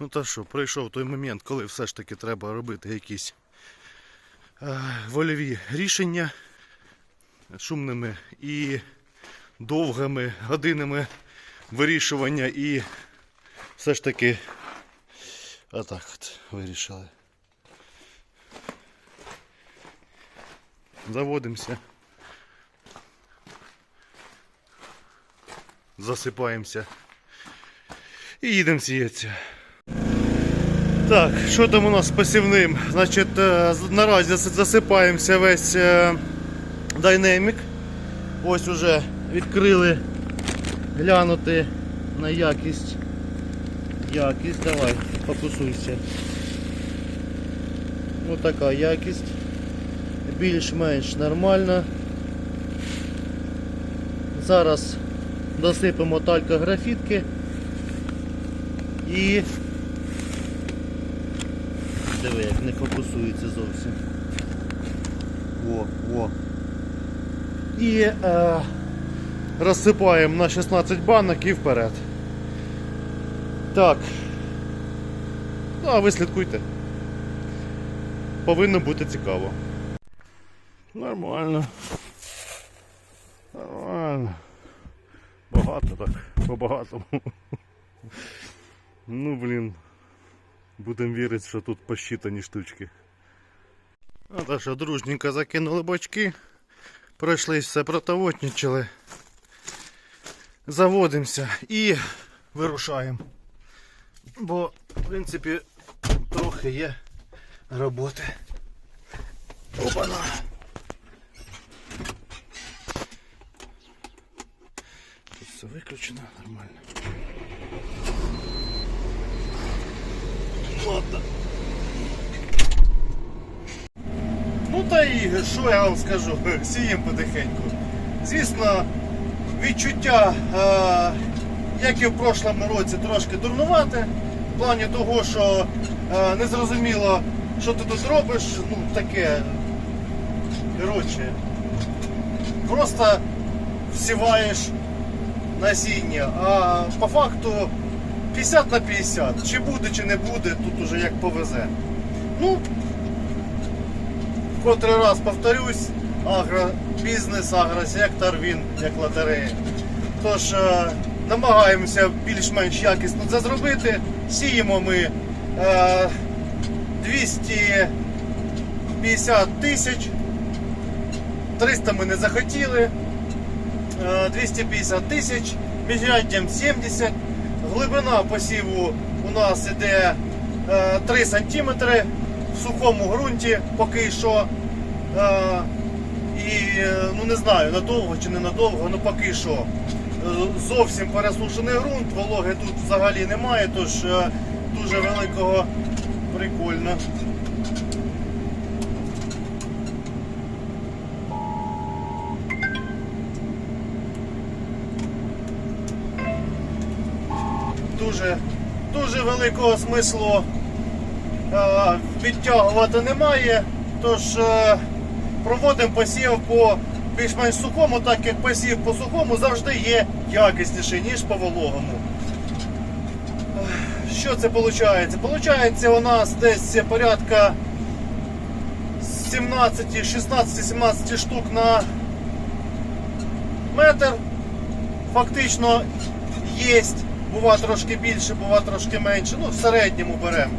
Ну та що, прийшов той момент, коли все ж таки треба робити якісь е, вольові рішення шумними і довгими годинами вирішування і все ж таки отак от вирішили. Заводимося. Засипаємося. І їдемо сіятися. Так, що там у нас з посівним? Значить, е, наразі засипаємося весь е, динамік. Ось уже відкрили глянути на якість. Якість, давай, фокусуйся. Ось така якість. Більш-менш нормальна. Зараз досипемо талька графітки і Диви, як не фокусується зовсім. О, о. І е, розсипаємо на 16 банок і вперед. Так. Ну, а ви слідкуйте. Повинно бути цікаво. Нормально. Нормально. Багато так, по-багатому. Ну, блін. Будемо вірити, що тут посчитані штучки. А та що, дружненько закинули бочки. Пройшлись все протовотничали. Заводимося і вирушаємо. Бо, в принципі, трохи є роботи. Опана. Тут все виключено нормально. Ладно. Ну та і що я вам скажу, сіємо потихеньку. Звісно, відчуття, е, як і в прошлому році, трошки дурнувати. В плані того, що е, не зрозуміло, що ти тут робиш, ну таке. Коротше, просто всіваєш насіння, а по факту 50 на 50. Чи буде, чи не буде, тут уже як повезе. Ну, котрий раз повторюсь, агробізнес, агросектор, він як лотерея. Тож е, намагаємося більш-менш якісно це зробити. Сіємо ми е, 250 тисяч. 300 ми не захотіли. Е, 250 тисяч, міжряддям 70. Глибина посіву у нас іде е, 3 см в сухому ґрунті поки що. Е, і ну не знаю, надовго чи не надовго, ну поки що. Е, Зовсім пересушений ґрунт, вологи тут взагалі немає, тож е, дуже великого прикольно. Дуже, дуже великого смислу е, відтягувати немає. Тож е, проводимо посів по більш-менш сухому, так як посів по сухому завжди є якісніший, ніж по вологому. Е, Що це виходить? Получається у нас десь порядка 17, 16, 17 штук на метр. Фактично є. Бува трошки більше, бува трошки менше. Ну, в середньому беремо.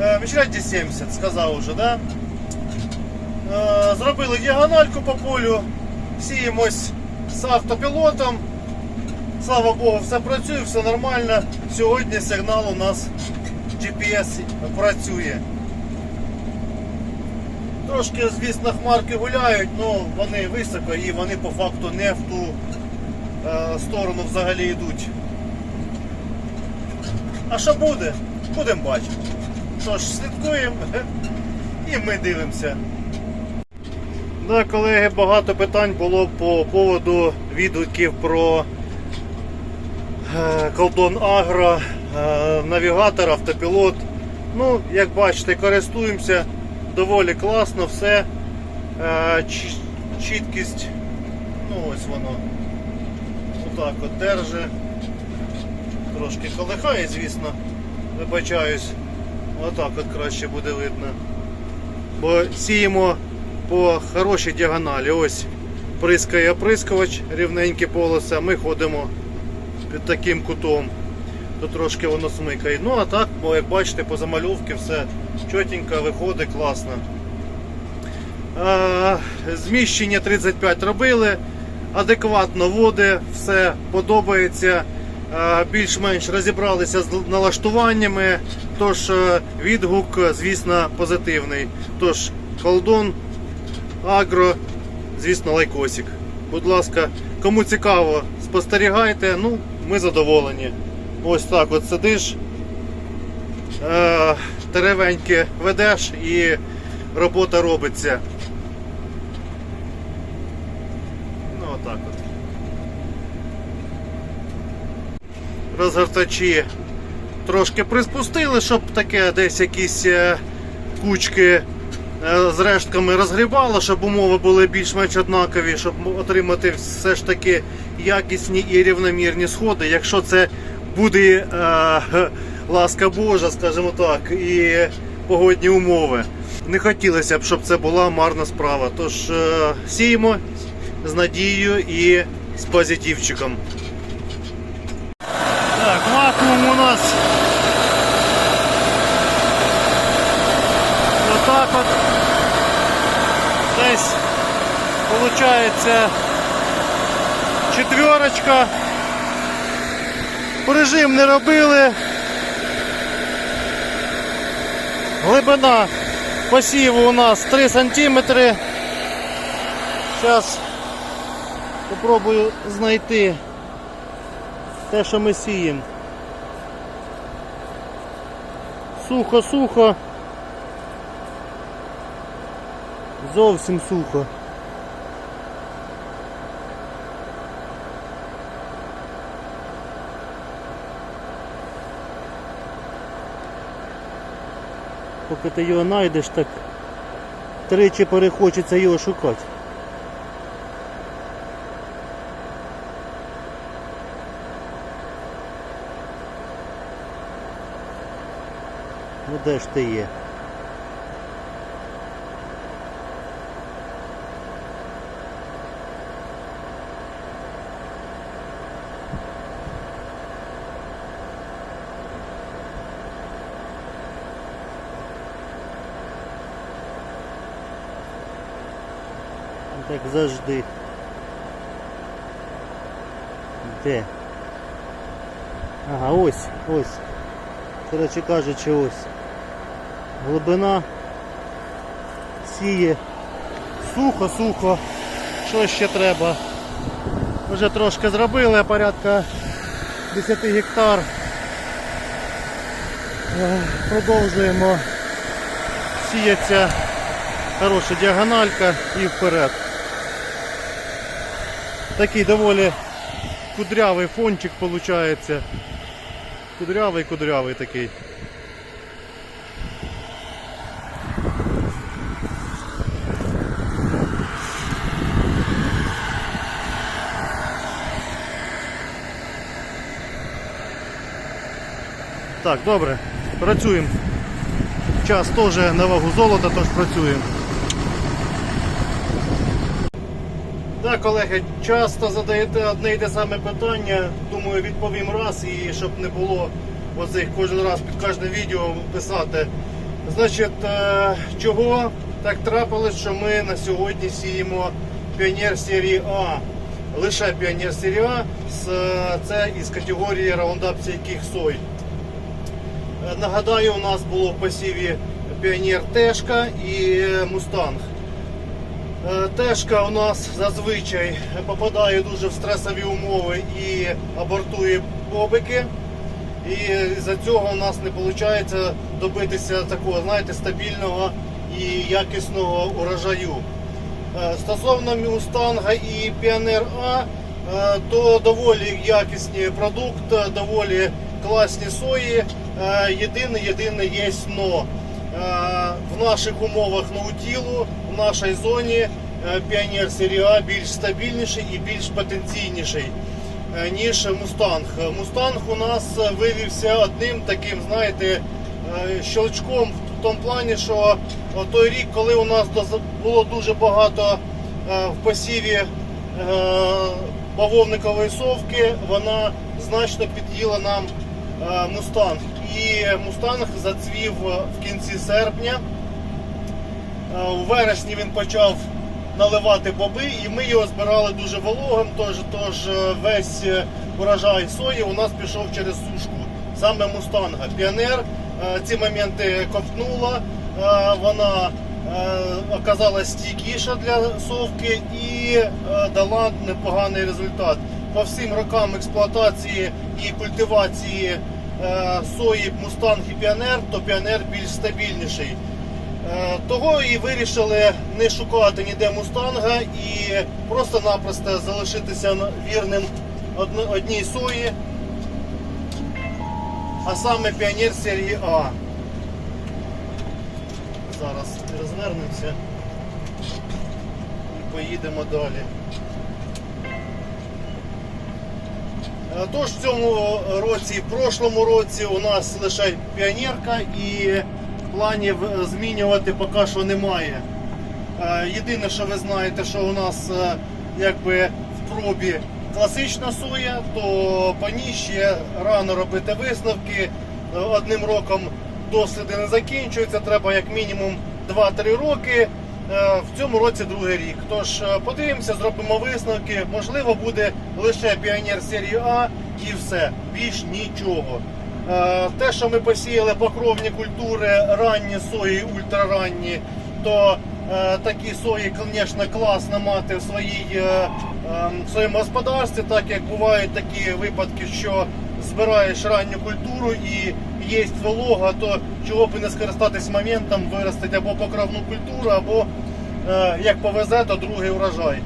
Е, Міжрядді 70, сказав уже, да? Е, Зробили діагональку по полю, сіємось з автопілотом. Слава Богу, все працює, все нормально. Сьогодні сигнал у нас GPS працює. Трошки, звісно, хмарки гуляють, але вони високо і вони по факту не в ту е, сторону взагалі йдуть. А що буде? Будемо бачити. Тож, слідкуємо і ми дивимося. Да, колеги, багато питань було по поводу відгуків про е, колдон Агро, е, навігатор, автопілот. Ну, як бачите, користуємося доволі класно, все. Е, чіткість, ну ось воно. Отак от держи. Трошки колихає, звісно. Вибачаюсь. Отак от краще буде видно. Бо сіємо по хорошій діагоналі. Ось прискає оприскувач, рівненькі полоси, а ми ходимо під таким кутом. Тут трошки воно смикає. Ну а так, бо як бачите, по замальовці все чотенько виходить, класно. Е, Зміщення 35 робили, адекватно води, все подобається. Е, Більш-менш розібралися з налаштуваннями, тож е, відгук, звісно, позитивний. Тож, колдон, агро, звісно, лайкосик. Будь ласка, кому цікаво, спостерігайте. Ну, ми задоволені. Ось так от сидиш, е, теревеньки ведеш і робота робиться. Ну, отак от. Розгортачі трошки приспустили, щоб таке десь якісь е, кучки е, з рештками розгрібало, щоб умови були більш-менш однакові, щоб отримати все ж таки якісні і рівномірні сходи. Якщо це буде е, ласка Божа, скажімо так, і погодні умови. Не хотілося б, щоб це була марна справа. Тож е, сіємо з надією і з позитивчиком. Так, вакуум у нас. Отак от. Десь получається четверочка. Режим не робили. Глибина посіву у нас 3 сантиметри. Зараз спробую знайти те, що ми сіємо. Сухо, сухо. Зовсім сухо. Поки ти його знайдеш, так тричі перехочеться його шукати. Ну де ж ти є? Так завжди. Де? Ага, ось, ось. Коротше кажучи, ось. Глибина сіє. Сухо, сухо. Що ще треба? Вже трошки зробили, порядка 10 гектар. Е, Продовжуємо. Сіється хороша діагональка і вперед. Такий доволі кудрявий фончик виходить. Кудрявий, кудрявий такий. Так, добре, працюємо. Час теж на вагу золота, тож працюємо. Так, колеги, часто задаєте одне й те саме питання. Думаю, відповім раз і щоб не було оцих кожен раз під кожним відео писати. Значить, е, чого так трапилось, що ми на сьогодні сіємо піонер серії А. Лише піонер серії А, з- це із категорії Roundup стійких сой. Е, Нагадаю, у нас було в посіві піонер Тешка і Мустанг. Е, Тешка у нас зазвичай попадає дуже в стресові умови і абортує бобики. І за цього у нас не виходить добитися такого, знаєте, стабільного і якісного урожаю. Е, Стосовно Мустанга і Піонер А, е, то доволі якісний продукт, доволі класні сої. Єдине, єдине є но. Е, В наших умовах наутілу, в нашій зоні е, Піонер серія А більш стабільніший і більш потенційніший. е, ніж Мустанг. Мустанг у нас виявився одним таким, знаєте, щелчком в тому плані, що той рік, коли у нас було дуже багато в посіві бавовникової совки, вона значно під'їла нам мустанг. І мустанг зацвів в кінці серпня. Е, У вересні він почав наливати боби, і ми його збирали дуже вологим. Тож, тож е, весь е, урожай сої у нас пішов через сушку. Саме мустанга. Піонер ці моменти ковтнула, вона оказалась стійкіша для совки і дала непоганий результат. По всім рокам експлуатації і культивації сої Мустанг і Піонер, то Піонер більш стабільніший. Е, Того і вирішили не шукати ніде мустанга і просто-напросто залишитися вірним одній сої, а саме піонер серії А. Зараз розвернемося і поїдемо далі. Е, Тож в цьому році, в прошлому році у нас лише піонерка і планів змінювати поки що немає. Е, Єдине, що ви знаєте, що у нас е, якби в пробі класична соя, то по ній ще рано робити висновки. Е, Одним роком досліди не закінчуються, треба як мінімум 2-3 роки. Е, В цьому році другий рік. Тож е, подивимося, зробимо висновки. Можливо, буде лише піонер серії А і все. Більш нічого. Е, Те, що ми посіяли покровні культури, ранні сої, ультраранні, то такі сої, звісно, класно мати в, своїй, е, е, в своєму господарстві, так як бувають такі випадки, що збираєш ранню культуру і є волога, то чого б не скористатись моментом, виростити або покровну культуру, або е, як повезе, то другий урожай.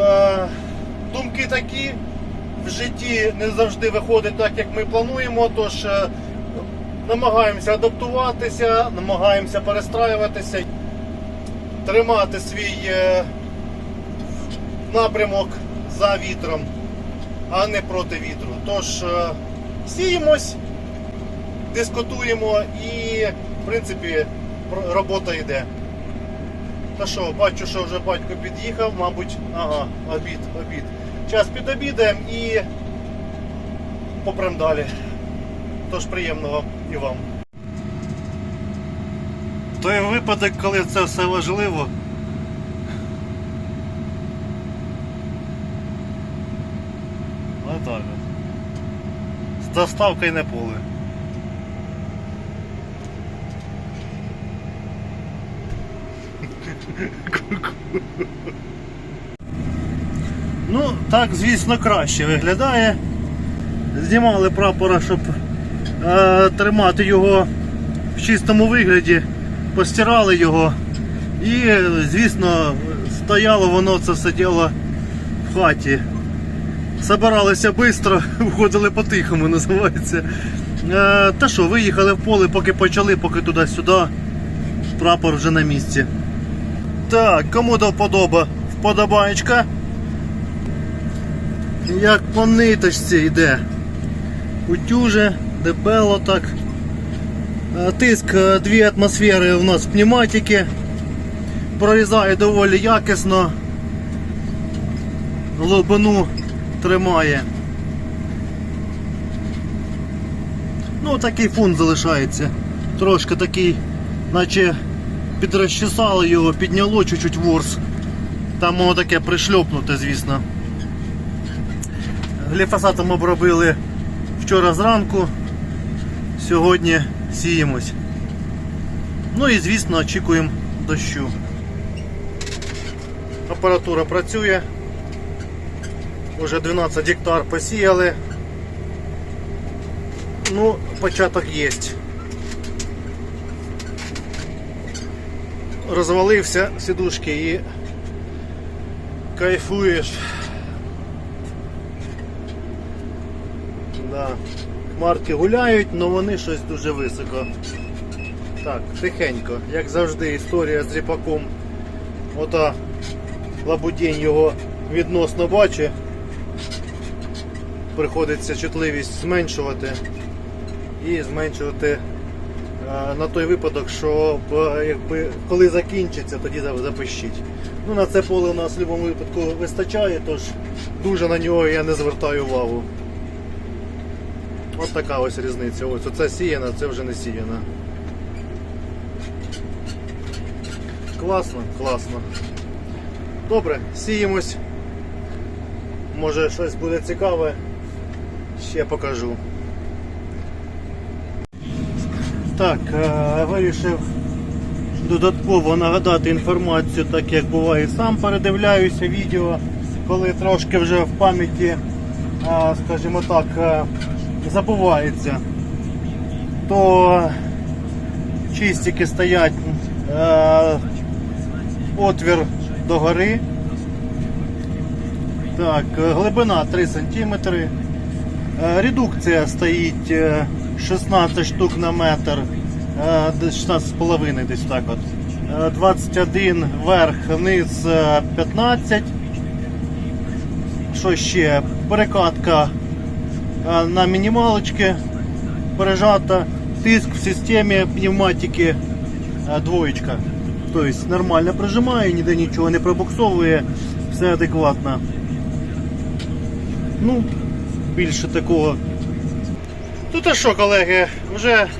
Е, Думки такі. В житті не завжди виходить так, як ми плануємо, тож е, намагаємося адаптуватися, намагаємося перестраюватися, тримати свій напрямок за вітром, а не проти вітру. Тож сіємось, дискутуємо і, в принципі, робота йде. Та що, бачу, що вже батько під'їхав, мабуть, ага, обід, обід. Час підобідаємо і попрем далі. Тож приємного і вам. Той випадок, коли це все важливо. Отак от. З доставкою на поле. Ну, так, звісно, краще виглядає. Знімали прапора, щоб е, тримати його в чистому вигляді, постирали його. І, звісно, стояло воно це все діло в хаті. Собиралися швидко, входили по-тихому, називається. Е, та що, виїхали в поле, поки почали, поки туди-сюди. Прапор вже на місці. Так, кому до вподоба? Вподобаєчка. Як по ниточці йде. Утюже, дебело так. Е, Тиск е, 2 атмосфери у нас в пневматики. Прорізає доволі якісно. Глибину тримає. Ну, такий фон залишається. Трошки такий, наче підрозчесали його, підняло чуть-чуть ворс. Там воно таке пришльопнуте, звісно. Гліфосатом обробили вчора зранку, сьогодні сіємось. Ну і звісно очікуємо дощу. Апаратура працює. Уже 12 гектар посіяли. Ну, початок є. Розвалився сідушки і кайфуєш. Да. Хмарки гуляють, але вони щось дуже високо. Так, тихенько, як завжди, історія з ріпаком. Ота лабудінь його відносно бачить. приходиться чутливість зменшувати і зменшувати на той випадок, що е, якби, коли закінчиться, тоді запишіть. Ну, на це поле у нас в будь-якому випадку вистачає, тож дуже на нього я не звертаю увагу. От така ось різниця. Ось оце сіяна, це вже не сіяна. Класно, класно. Добре, сіємось. Може щось буде цікаве. Ще покажу. Так, е, вирішив додатково нагадати інформацію, так як буває сам передивляюся відео, коли трошки вже в пам'яті, е, скажімо так, е, забувається, то чистики стоять отвір догори. Так, глибина 3 см. Редукція стоїть 16 штук на метр, е, десь 16,5 десь так от. Е, 21 вверх, вниз е, 15. Що ще? Перекатка е, на мінімалочки пережата. Тиск в системі пневматики е, двоєчка. Тобто нормально прижимає, ніде нічого не пробуксовує, все адекватно. Ну, більше такого. Тут а що, колеги, вже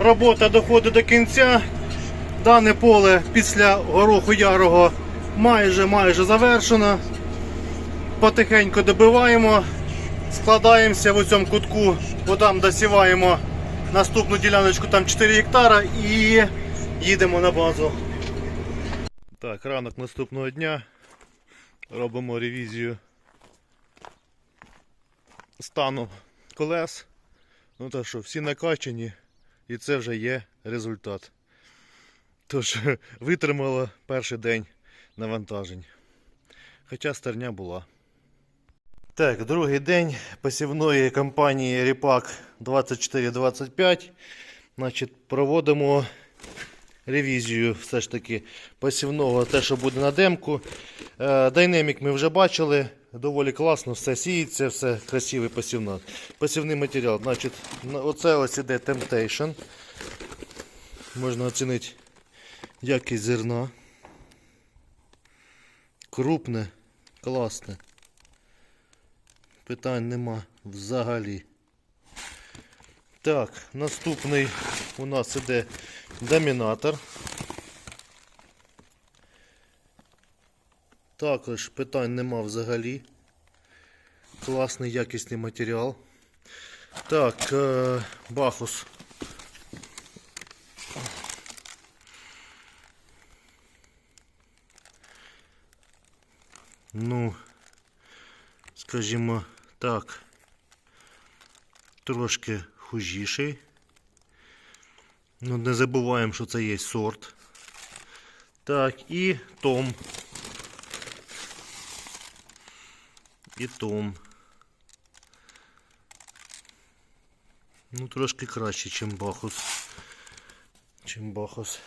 робота доходить до кінця. Дане поле після гороху ярого майже майже завершено. Потихеньку добиваємо, складаємося в цьому кутку, бо там досіваємо наступну діляночку, там 4 гектара і їдемо на базу. Так, ранок наступного дня. Робимо ревізію стану колес. Ну так що, всі накачані, і це вже є результат. Тож, витримала перший день навантажень. Хоча стерня була. Так, другий день посівної кампанії Ріпак 2425. Значить, проводимо ревізію все ж таки посівного, те, що буде на демку. Е, Дайнемік ми вже бачили. Доволі класно, все сіється, все красивий посівна. Посівний матеріал. Значить, оце ось іде Temptation. Можна оцінити якість зерна. Крупне, класне. Питань нема взагалі. Так, наступний у нас іде домінатор. Також питань нема взагалі. Класний якісний матеріал. Так, е, Бахус. Ну, скажімо так, трошки хужіший. Ну, не забуваємо, що це є сорт. Так, і Том. І Том. Ну, трошки краще, ніж Бахус. Чим Бахус.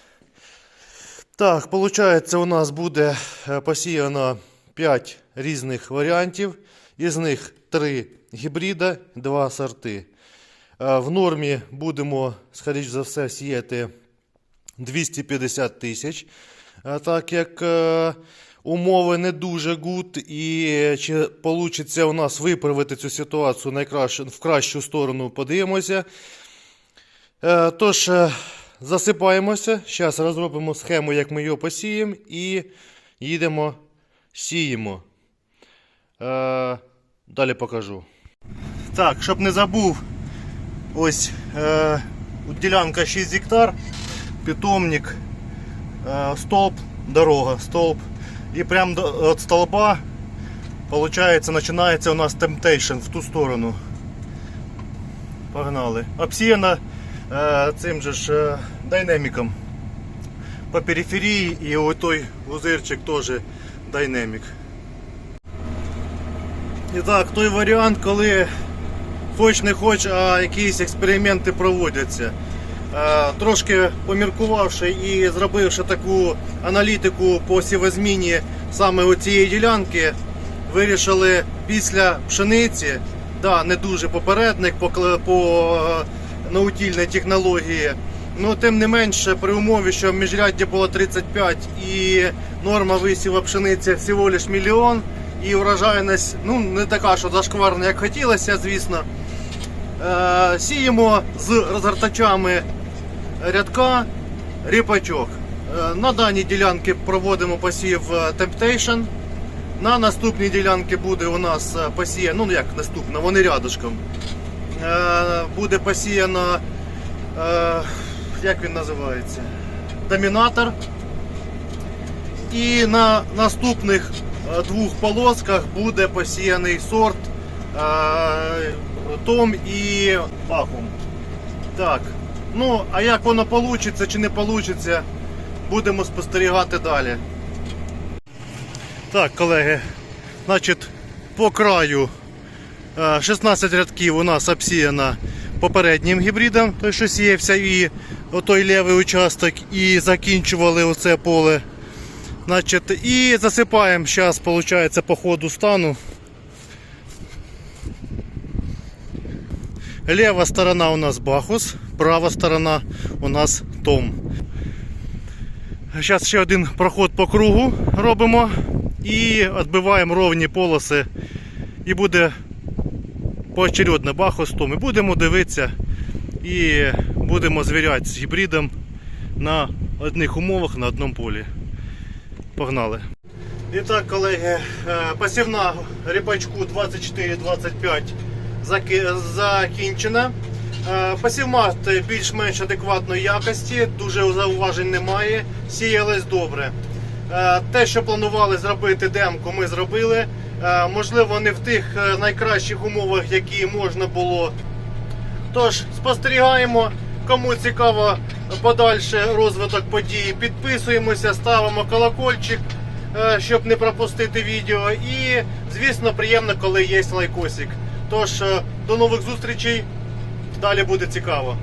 Так, виходить, у нас буде е, посіяно 5 різних варіантів. Із них 3 гібрида, 2 сорти. Е, В нормі будемо, скоріш за все, сіяти 250 тисяч. Е, Так як е, умови не дуже гуд, і чи вийде у нас виправити цю ситуацію в кращу сторону, подивимося. Тож, засипаємося. Зараз розробимо схему, як ми його посіємо, і їдемо, сіємо. Далі покажу. Так, щоб не забув, ось е, ділянка 6 гектар, питомник, е, столб, дорога, столб. І прямо від столба, виходить, починається у нас Temptation в ту сторону. Погнали. Обсіяна е, цим же ж е, динаміком. По периферії і ось той гузирчик теж динамік. І так, той варіант, коли хоч не хоч, а якісь експерименти проводяться. Е, Трошки поміркувавши і зробивши таку аналітику по сівозміні саме у цієї ділянки, вирішили після пшениці да, не дуже попередник по, по е, наутільній технології. Ну, тим не менше, при умові, що міжряддя було 35 і норма висіва пшениці всього лиш мільйон, і врожайність ну, не така, що зашкварна, як хотілося, звісно. Е, сіємо з розгортачами рядка ріпачок. Е, На даній ділянці проводимо посів е, Temptation. На наступній ділянці буде у нас посіяно, ну як наступна, вони рядышком. Буде посіяно, як він називається? Домінатор. І на наступних двох полосках буде посіяний сорт Том і Пахум. Так. Ну, а як воно вийде чи не вийде, будемо спостерігати далі. Так, колеги, значить, по краю е, 16 рядків у нас обсіяно попереднім гібридом, той, що сіявся, і отой лівий участок, і закінчували оце поле. Значить, і засипаємо зараз, виходить, по ходу стану. Лева сторона у нас Бахус, права сторона у нас Том. Зараз ще один проход по кругу робимо і відбиваємо ровні полоси. І буде поочередно Бахус Том. І будемо дивитися і будемо звіряти з гібридом на одних умовах на одному полі. Погнали! І так, колеги, е, посівна ріпачку 24-25 заки- закінчена. Е, Посівмат більш-менш адекватної якості, дуже зауважень немає, сіялись добре. Е, Те, що планували зробити демку, ми зробили. Е, Можливо, не в тих найкращих умовах, які можна було. Тож, спостерігаємо. Кому цікаво подальше розвиток подій, підписуємося, ставимо колокольчик, щоб не пропустити відео. І, звісно, приємно, коли є лайкосик. Тож, е, до нових зустрічей. Далі буде цікаво.